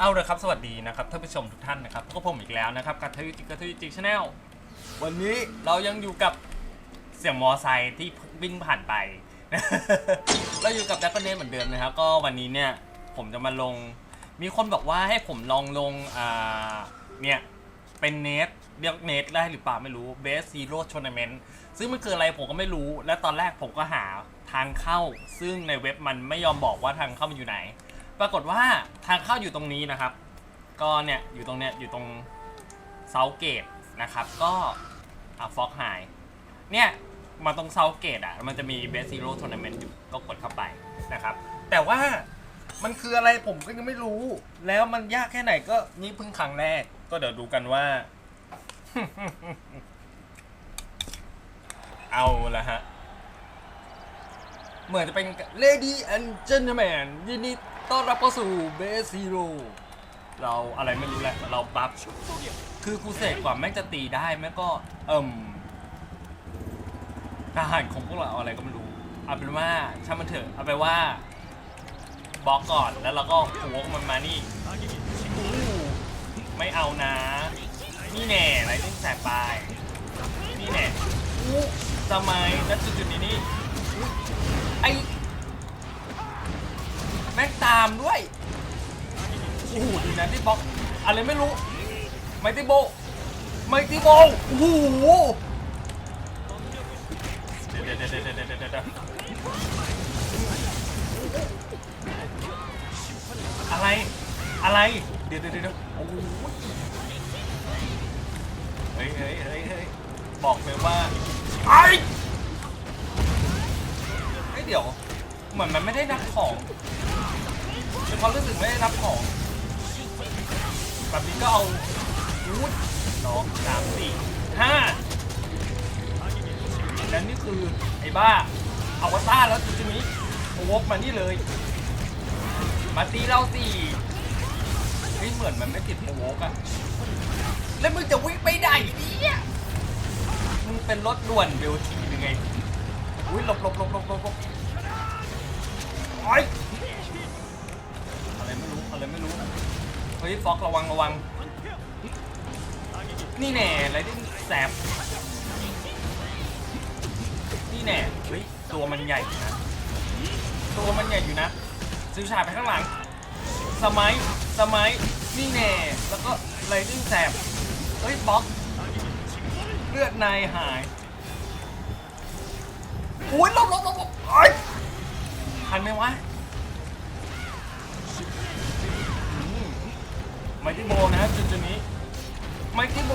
เอาเลยครับสวัสดีนะครับท่านผู้ชมทุกท่านนะครับพบกับผมอีกแล้วนะครับกับทวิจิกับทวิจิกชาแนลวันนี้เรายังอยู่กับเสียงมอไซค์ที่วิ่งผ่านไป เราอยู่กับดักเนเหมือนเดิมนะครับก็วันนี้เนี่ยผมจะมาลง มีคนบอกว่าให้ผมลองลงอ่าเนี่ยเป็นเนทเรียกเนทได้หรือเปล่าไม่รู้เบสซีโร่ทัวร์นเมนต์ซึ่งมันคืออะไรผมก็ไม่รู้ และตอนแรกผมก็หาทางเข้า ซึ่งในเว็บมันไม่ยอมบอกว่าทางเข้ามันอยู่ไหน ปรากฏว่าทางเข้าอยู่ตรงนี้นะครับ ก็เนี่ยอยู่ตรงเนี้ยอยู่ตรงเซาเกตนะครับ ก็อ่าฟอกไฮเนี่ยมาตรงเซาเกตอะมันจะมีเบสซีโร่ทัวร์นาเมนต์อยู่ก็กดเข้าไปนะครับ แต่ว่ามันคืออะไรผมก็ยังไม่รู้ แล้วมันยากแค่ไหนก็นี่เพิ่งครั้งแรก ก็เดี๋ยวดูกันว่า เอาละฮะ เหมือนจะเป็น Lady and Gentlemen ยินดี ต้อนรับเข้าสู่ Base Zero เราอะไรไม่รู้แหละ เราบัฟคือกูเสกกว่าแม่งจะตีได้แม่งก็ เอิ่มทหารของพวกเราอะไรก็ไม่รู้ เอาเป็นว่าช่างมันเถอะ เอาไปว่าบล็อกก่อนแล้วเราก็หัวมันมานี่อู้ไม่เอานะ นี่แน่ไรเล่นแสบปลาย นี่แน่อู้ทำไมณจุดๆนี้นี่ไอ แม่งตามด้วยโอ้โหดีนะที่บล็อกอะไรไม่รู้ไมติโบไมติโบโอ้โหเดี๋ยวเดี๋ยวเดเดเดเดอะไรอะไรเดี๋ยวเดี๋ยวเดี๋ยวโอ้โหเฮ้ยเฮ้ยเฮ้ยเฮ้ยบอกเลยว่าไอ้เดี๋ยวเหมือนมันไม่ได้นับของ ความรู้สึกไม่ได้นับของแบบนี้ก็เอาวูดสองสามสี่ห้าแล้วนี่คือไอ้บ้าเอาวตาแล้วจุดนี้วกมานี่เลย มาตีเราสี่เฮ้ยเหมือนมันไม่ติดโวกอะแล้วมึงจะวิ่งไปไหนเนี่ยมึงเป็นรถด่วนเบลทีหรือไง อุ้ยหลบหลบหลบหลบหลบหลบโอ้ย อะไรไม่รู้ เฮ้ยฟอกระวังระวัง นี่แน่อะไรที่แสบ นี่แน่ เฮ้ยตัวมันใหญ่นะ ตัวมันใหญ่อยู่นะซื้อฉาไปข้างหลัง สมัย สมัย นี่แน่ แล้วก็ไรดิ้งแสบ เฮ้ยบล็อก เลือดในหายโอ้ยลบลบลบหลบเอ้ทันไหมวะ ไมค์ที่โบนะจุดจุดนี้ไมค์ที่โบ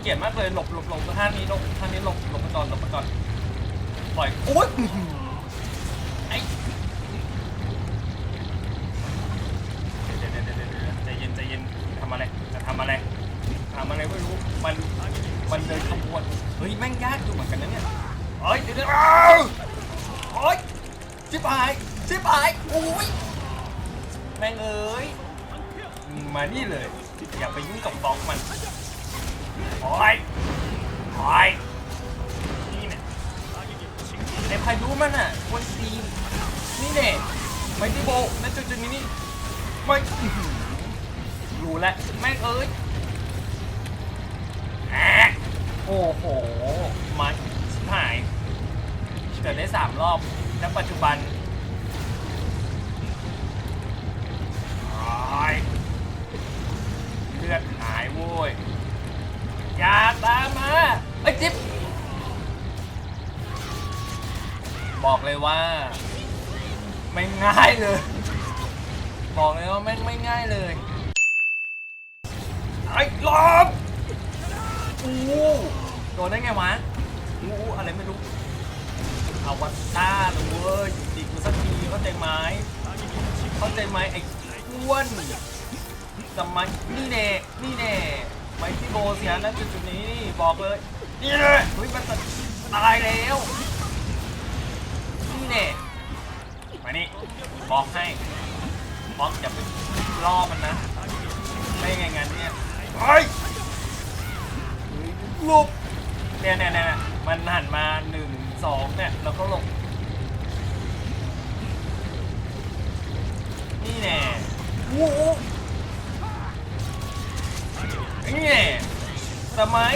เกลียดมากเลยหลบหลบหลบท่านี้หลบท่านี้หลบหลบไปก่อนหลบไปก่อนปล่อยโอ้ยไอ้เดี๋ยวเดี๋ยวเดี๋ยวเดี๋ยวใจเย็นใจเย็นทำอะไรจะทำอะไรทำอะไรไม่รู้มันมันเดินขบวนเฮ้ยแม่งยากอยู่เหมือนกันนะเนี่ยเฮ้ยเดี๋ยวเดี๋ยวอ้าวโอ้ยชิบหายชิบหายโอ้ยแม่งเอ้ย มานี่เลย อย่าไปยุ่งกับบล็อกมันโอ้ยโอ้ยนี่เนี่ยไอ้พายุมันอะควนซีนนี่เนี่ยไม่ที่โบนั่นจุดจุดนี้นี่ไม่รู้แล้วแม่งเอ้ยแอะโอ้โหมาชิบหายเกิดได้สามรอบณปัจจุบัน โว้ยอย่าตามมาไอ้จิ๊บบอกเลยว่า ไม่ง่ายเลย บอกเลยว่าแม่งไม่ง่ายเลยไอ้ลอบอู้โดนได้ไงวะอู้อะไรไม่รู้เอาวัตาเลยเว้ยดีกูสักทีเข้าใจไหมเข้าใจไหมไอ้อ้วน สมัยนี่แน่นี่แน่ไปที่โบเสียนะจุดจุดนี้นี่บอกเลยนี่แน่เฮ้ยมันตายแล้วนี่แน่มานี่บอกให้บอกอย่าไปล่อมันนะไม่ไงงั้นเนี่ยเฮ้ยลูกเนี่ยเนี่ยเนี่ยมันหันมาหนึ่งสองเนี่ยแล้วก็ลงนี่แน่โอ้ โหนี่ไงสมัย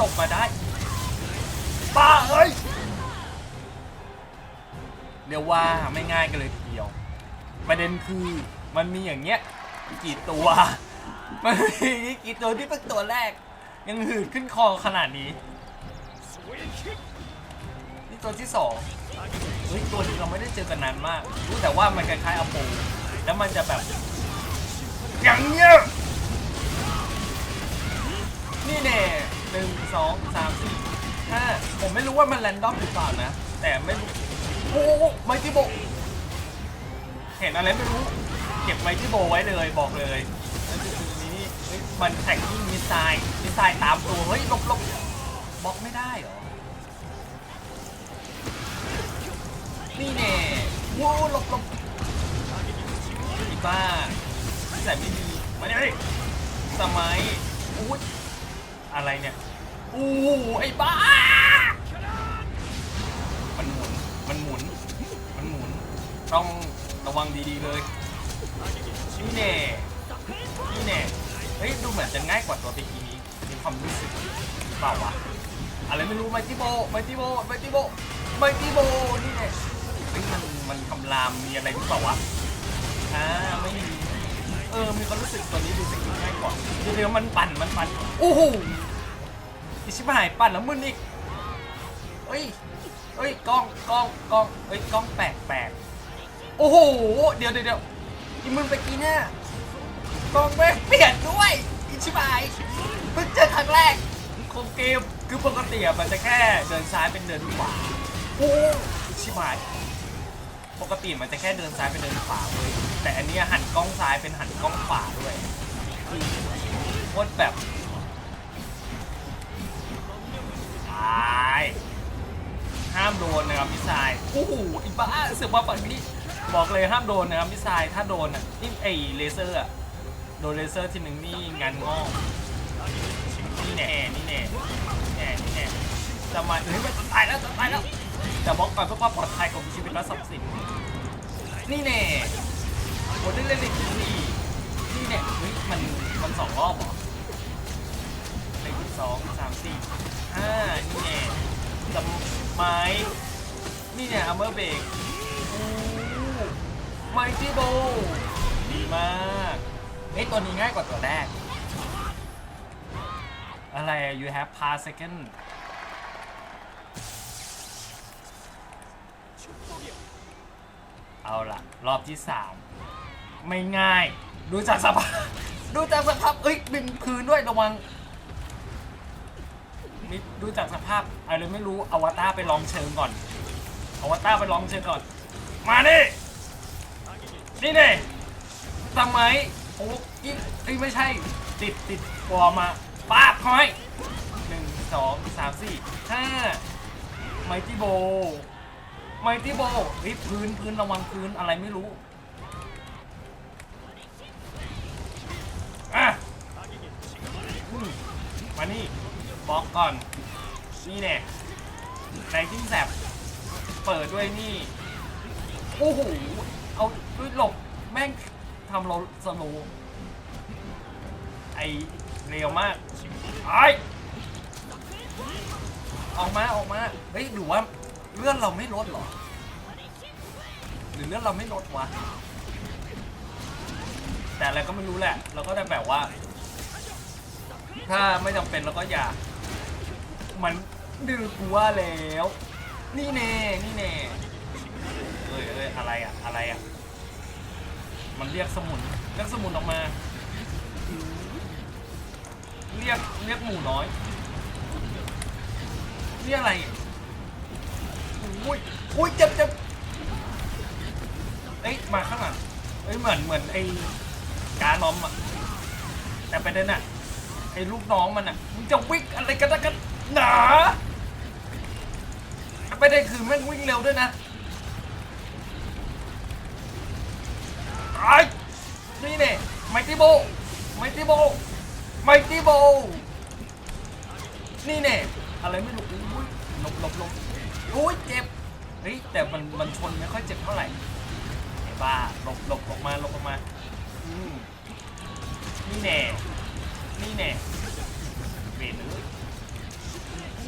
ตกมาได้ป้าเอ้ยเรียกว่าไม่ง่ายกันเลยทีเดียว ประเด็นคือมันมีอย่างเงี้ยกี่ตัว มันมีกี่ตัวที่เป็นตัวแรก ยังหืดขึ้นคอขนาดนี้ นี่ตัวที่สองเฮ้ยตัวนี้เราไม่ได้เจอกันนานมาก รู้แต่ว่ามันคล้ายๆอโปแล้วมันจะแบบอย่างเงี้ย นี่แน่หนึ่งสองสามสี่ห้าผมไม่รู้ว่ามันแรนดอมหรือเปล่านะ แต่ไม่รู้ โอ้ไมค์ที่โบเห็นอะไรไม่รู้ เก็บไมค์ที่โบไว้เลยบอกเลยนั่นคือนี้เฮ้มันแท็กกิ้งมิสไซล์มิสไซล์ตามตัว เฮ้ยหลบหลบบล็อกไม่ได้เหรอ นี่แน่โว้หลบหลบอีบ้านิสัยไม่ดีมาเนี่ยสมัยอุ้ย อะไรเนี่ยอู้ไอ้บ้า มันหมุน มันหมุน มันหมุน ต้องระวังดีๆเลยนี่แน่นี่แน่เฮ้ยดูเหมือนจะง่ายกว่าตัวตะกี้นี้มีความรู้สึกหรือเปล่าวะอะไรไม่รู้ไมติโบไมติโบไมติโบไมติโบนี่แน่เฮ้ยมันมันคำรามมีอะไรหรือเปล่าวะอ่าไม่มีเออมีความรู้สึกตัวนี้ดูสกิง่ายกว่าเดี๋ยวมันปั่นมันปั่นโอ้โห อิชิบหายปั่นแล้วมึนอีกเฮ้ยเฮ้ยกล้องกล้องกล้องเฮ้ยกล้องแปลกแปลกโอ้โหเดี๋ยวเดี๋ยวเดี๋ยวอีมึงไปกินเนี่ยกล้องแม่เปลี่ยนด้วยอิชิบายเพิ่งเจอครั้งแรกของเกมคือปกติอะมันจะแค่เดินซ้ายเป็นเดินขวาโอ้อิชิบายปกติมันจะแค่เดินซ้ายเป็นเดินขวาเว้ยแต่อันนี้หันกล้องซ้ายเป็นหันกล้องขวาด้วยโคตรแบบายห้ามโดนนะครับมิสไซล์โอ้โหอีบ้าเสือกมาฝั่งนี้บอกเลยห้ามโดนนะครับมิสไซล์ถ้าโดนอะนี่ไอเลเซอร์อะโดนเลเซอร์ทีหนึ่งนี่งานงอกนี่แน่นี่แน่นี่แน่นี่แน่จะมาเฮ้ยมันจะตายแล้วจะตายแล้วแต่บล็อกก่อนเพื่อความปลอดภัยของชีวิตและทรัพย์สินนี่แน่โอ้ได้เล่นอีกทีนี่แน่เฮ้ยมันมันสองรอบเหรอ สองสามสี่ห้านี่แน่สไม้นี่เนี่ยอัมเมอร์เบรกไมตี้โบดีมากเฮ้ยตัวนี้ง่ายกว่าตัวแรก อะไรอะ you have pass second เอาล่ะ รอบที่ 3 ไม่ง่าย ดูจากสภาพ ดูจากสภาพ เอ้ยบินคืนด้วยระวัง นี่ดูจากสภาพอะไรไม่รู้อวตารไปลองเชิงก่อนอวตารไปลองเชิงก่อน มาดินี่เนี่ยทำไมโอ้ยเอ้ไม่ใช่ ติดติดปอมาป้าบเขาให้หนึ่งสองสามสี่ห้าไมตี้โบไมตี้โบเฮ้ยพื้นพื้นระวังพื้นอะไรไม่รู้ บล็อกก่อน นี่แน่ไนจิ้งแสบเปิดด้วยนี่ โอ้โห เอาด้วยหลบ แม่งทำเราสโลว์ไอเร็วมากไอออกมาออกมา เฮ้ยหรือว่าเลื่อดเราไม่ลดหรอ หรือเลื่อดเราไม่ลดวะ แต่อะไรก็ไม่รู้แหละ เราก็ได้แบบว่า ถ้าไม่จำเป็นเราก็อย่า มันดื้อกูว่าแล้ว นี่แน่นี่แน่เอ้ยเอ้ยอะไรอะอะไรอะมันเรียกสมุนเรียกสมุนออกมา เรียกเรียกหมูน้อยเรียกอะไรอุ้ยอุ้ยเจ็บเจ็บเอ้ยมาข้างหลังเอ้ยเหมือนเหมือนไอ้การล้อมอะแต่ประเด็นอะไอ้ลูกน้องมันอะมึงจะวิ่งอะไรกันนะกัน หนาไม่ได้คือแม่งวิ่งเร็วด้วยนะไอ้นี่เนี่ยไมติโบไมติโบไมติโบนี่เนี่ยอะไรไม่รู้อุ้ยหลบหลบหลบอุ้ยเจ็บเฮ้ยแต่มันมันชนไม่ค่อยเจ็บเท่าไหร่ไอ้บ้าหลบหลบออกมาหลบออกมานี่เนี่ยนี่เนี่เวรเลย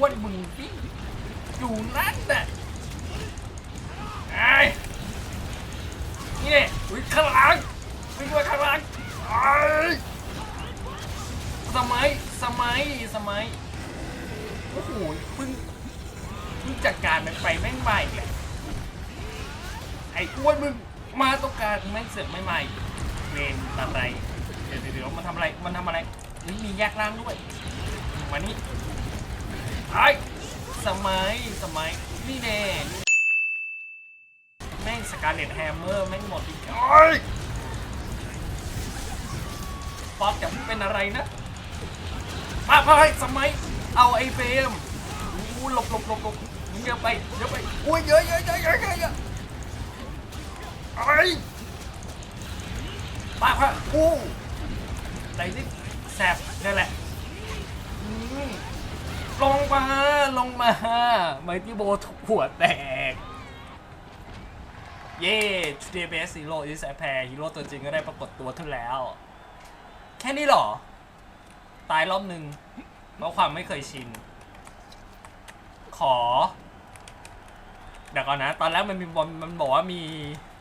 อ้วนมึงสิอยู่นั่นน่ะไอ้นี่เนี่ยอุ้ยข้างหลังวิ่งมาข้างหลังไอ้สมัยสมัยสมัยโอ้โหเพิ่งเพิ่งจัดการมันไปแม่งใหม่เลยไอ้อ้วนมึงมาต้องการแม่งเสือกไม่ใหม่เวนอะไรเดี๋ยวเดี๋ยวมันทำอะไรมันทำอะไรมันมีแยกล่างด้วยมานี่ ไอ้สมัยสมัยนี่แน่แม่งสการเลตแฮมเมอร์แม่งหมดอีกโอ้ยป๊อปจะเป็นอะไรนะมาไปสมัยเอาไอ้เฟรมอู้หลบหลบหลบหลบมึงเยอะไปเยอะไปอุ้ยเยอะเยอะเยอะเยอะเยอะเยอะไอ้ป้าพะอู้ไหนนี่แสบนี่นแหละอืม ลงมา ลงมา ไมตี้โบถูกหัวแตก เย้ today best hero is a pair ฮีโร่ตัวจริงก็ได้ปรากฏตัวขึ้นแล้ว แค่นี้หรอ ตายรอบหนึ่งเพราะความไม่เคยชิน ขอ เดี๋ยวก่อนนะ ตอนแรกมันมีบอลมันบอกว่ามี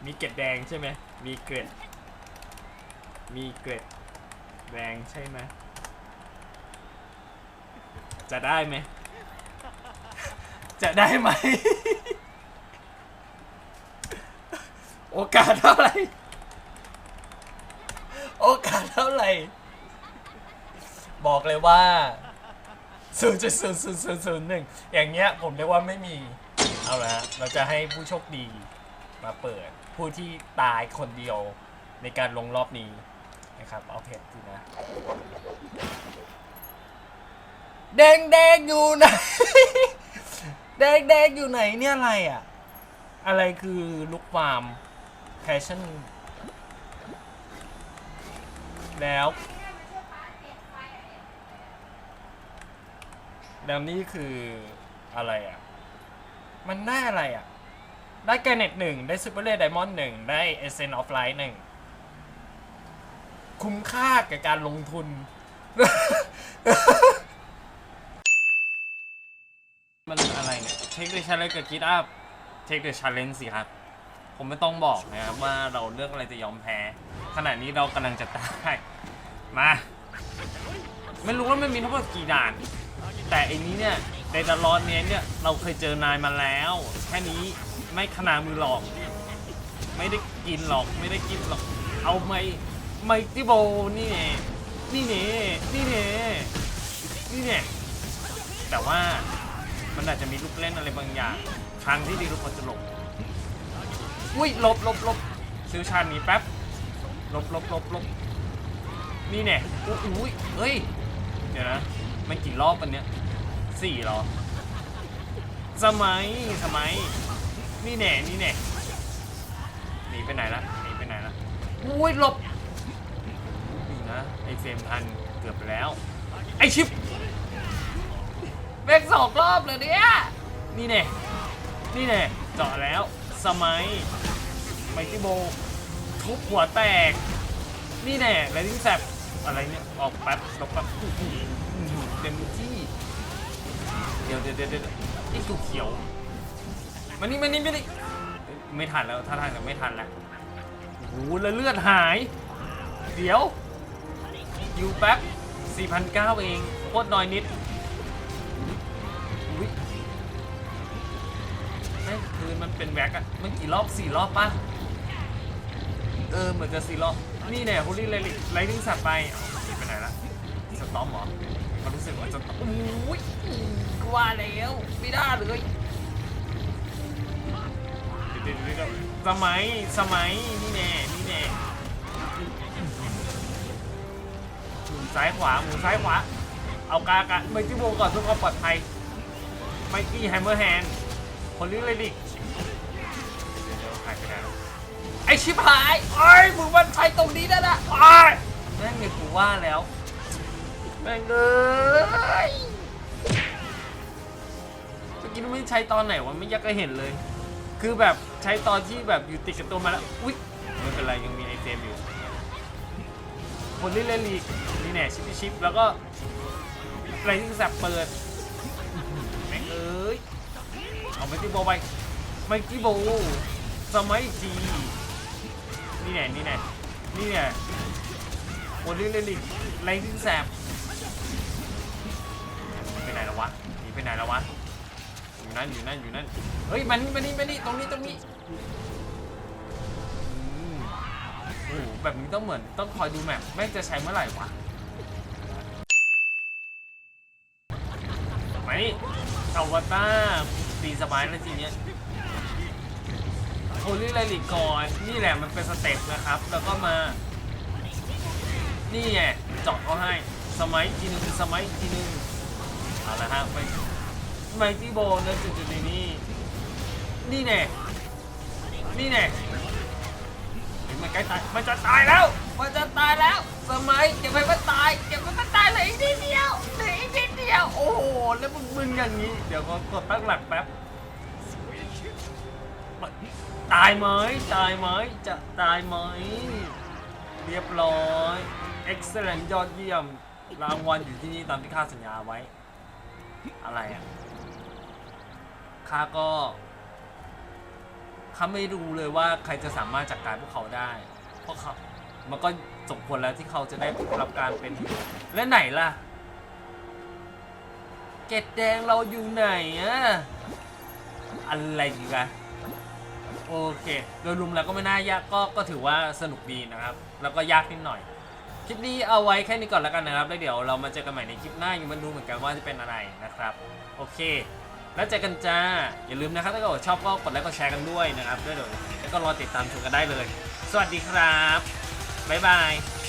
มีเกล็ดแดงใช่ไหม มีเกล็ด มีเกล็ดแดงใช่ไหม จะได้ไหม จะได้ไหม โอกาสเท่าไหร่ โอกาสเท่าไหร่ บอกเลยว่า0.00001อย่างเงี้ยผมเรียกว่าไม่มี เอาละฮะเราจะให้ผู้โชคดีมาเปิด ผู้ที่ตายคนเดียวในการลงรอบนี้นะครับ เอาเพจดูนะ แดงแดงอยู่ไหน แดงแดงอยู่ไหนเนี่ยอะไรอะ อะไรคือลุกฟาร์มแพชชั่น แล้ว แล้วนี่คืออะไรอะ มันได้อะไรอะ ได้แกเน็ตหนึ่งได้ซูเปอร์เลดไดมอนด์หนึ่งได้เอเซนออฟไลท์หนึ่งคุ้มค่ากับการลงทุนมัน เนี่ยเทคเดช challenge กับกิทอัพเทคเดช challenge สิครับ ผมไม่ต้องบอกนะครับว่าเราเลือกอะไรจะยอมแพ้ ขณะนี้เรากำลังจะตายมา ไม่รู้ว่ามันมีทั้งหมดกี่ด่าน แต่อันนี้เนี่ยในตลอดเนี้ยเนี่ยเราเคยเจอนายมาแล้ว แค่นี้ไม่ขนามือหรอก ไม่ได้กินหรอกไม่ได้กินหรอก เอาไมไมติโบนี่แน่นี่แน่นี่แน่นี่แน่แต่ว่า มันอาจจะมีลูกเล่นอะไรบางอย่างทางที่ดีทุกคนจะหลบอุ้ยหลบหลบหลบซิวชาญหนีแป๊บหลบหลบหลบหลบนี่แน่อุ้ยอุ้ยเฮ้ยเดี๋ยวนะมันกี่รอบวันเนี้ยสี่เหรอสมัยสมัยนี่แน่นี่แน่หนีไปไหนละหนีไปไหนละอุ้ยหลบนี่นะไอเฟรมทันเกือบไปแล้วไอชิป แม่งสองรอบเลยเนี่ย นี่แน่นี่แน่เจาะแล้ว สมัยไมติโบ ทุบหัวแตก นี่แน่ไรดิ้งแซบอะไรเนี่ย ออกแป๊บลบแป๊บเต็มที่เดี๋ยวเดี๋ยวเดี๋ยวเดี๋ยวนี่กูเขียวมานี่มานี่มานี่เอ้ไม่ทันแล้วถ้าทางจะไม่ทันแล้วโอ้โหแล้วเลือดหาย เดี๋ยวอยู่แป๊บ4,900เองโคตรน้อยนิด แม่งคืนมันเป็นแว็กอะมันกี่รอบสี่รอบป่ะเออเหมือนจะสี่รอบ นี่แน่ฮูลี่ไลลิไลลิงสัตว์ไปเอาหนีไปไหนละสตอมเหรอมันรู้สึกว่าจะตอมโอ้ยกว่าแล้วไม่ได้เลยเดี๋ยวเดี๋ยวเดี๋ยวสมัยสมัยนี่แน่นี่แน่หมุนซ้ายขวาหมุนซ้ายขวาเอากากะไมค์ที่โบก่อนเพื่อความปลอดภัยไมกี้แฮมเมอร์แฮนด์ คนลิไลลิกเดี๋ยวเดี๋ยวหายไปไหนแล้วไอชิบหายไอ้ยมึงมันใช้ตรงนี้นะนะไอ้ยแม่งไงกูว่าแล้วแม่งเอ้ยเมื่อกี้มันไม่ใช้ตอนไหนวะไม่อยักก็เห็นเลย คือแบบใช้ตอนที่แบบอยู่ติดกับตัวมาแล้วอุ๊ยไม่เป็นไรยังมีไอเทมอยู่คนที่เล่นลีกนี่แน่ชิปชิปแล้วก็ไรที่สับเปิด เอาไมค์ที่โบไปไมค์ที่โบสมัยจีนี่แน่นี่แน่นี่แน่โอ้ยเล่นลิไรที่แสบไปไหนแล้ววะหนีไปไหนแล้ววะอยู่นั่นอยู่นั่นอยู่นั่นเฮ้ยมานี่มานี่มานี่ตรงนี้ตรงนี้อืมโอ้โหแบบนี้ต้องเหมือนต้องคอยดูแมปแม่งจะใช้เมื่อไหร่วะมานี่อวตาร ตีสบายแล้วทีเนี้ยโอลิไลลิกก่อนนี่แหละมันเป็นสเต็ปนะครับ แล้วก็มา นี่ไงเจาะเขาให้ สมัยทีหนึงสมัยทีหนึงเอาละฮะไปไมตี้โบนะจุดๆในนี้ นี่แน่นี่แน่เห็นมันใกล้ตาย มันจะตายแล้ว มันจะตายแล้ว สมัยเก็บไว้มันตาย เก็บไว้มันตายเลยอีกนิดเดียวเนิดเดียว โอ้โห แล้วมึงมึงอย่างนี้ เดี๋ยวก็กดตั้งหลักแป๊บ ตายไหมตายไหมจะตายไหม เรียบร้อย excellent ยอดเยี่ยม รางวัลอยู่ที่นี่ตามที่ข้าสัญญาไว้ อะไรอะ ข้าก็ข้าไม่รู้เลยว่าใครจะสามารถจัดการพวกเขาได้ เพราะเขา มันก็สมควรแล้วที่เขาจะได้รับการเป็น และไหนล่ะ เกตแดงเราอยู่ไหนอะอะไรอีกันโอเค โดยรวมแล้วก็ไม่น่ายากก็ก็ถือว่าสนุกดีนะครับ แล้วก็ยากนิดหน่อย คลิปนี้เอาไว้แค่นี้ก่อนแล้วกันนะครับ แล้วเดี๋ยวเรามาเจอกันใหม่ในคลิปหน้ายังไมาดูเหมือนกันว่าจะเป็นอะไรนะครับ โอเค แล้วเจอกันจ้า อย่าลืมนะครับ ถ้าเกิดชอบก็กดไลค์กดแชร์กันด้วยนะครับด้วยเดี๋ยวแล้วก็รอติดตามชมกันได้เลย สวัสดีครับ บ๊ายบาย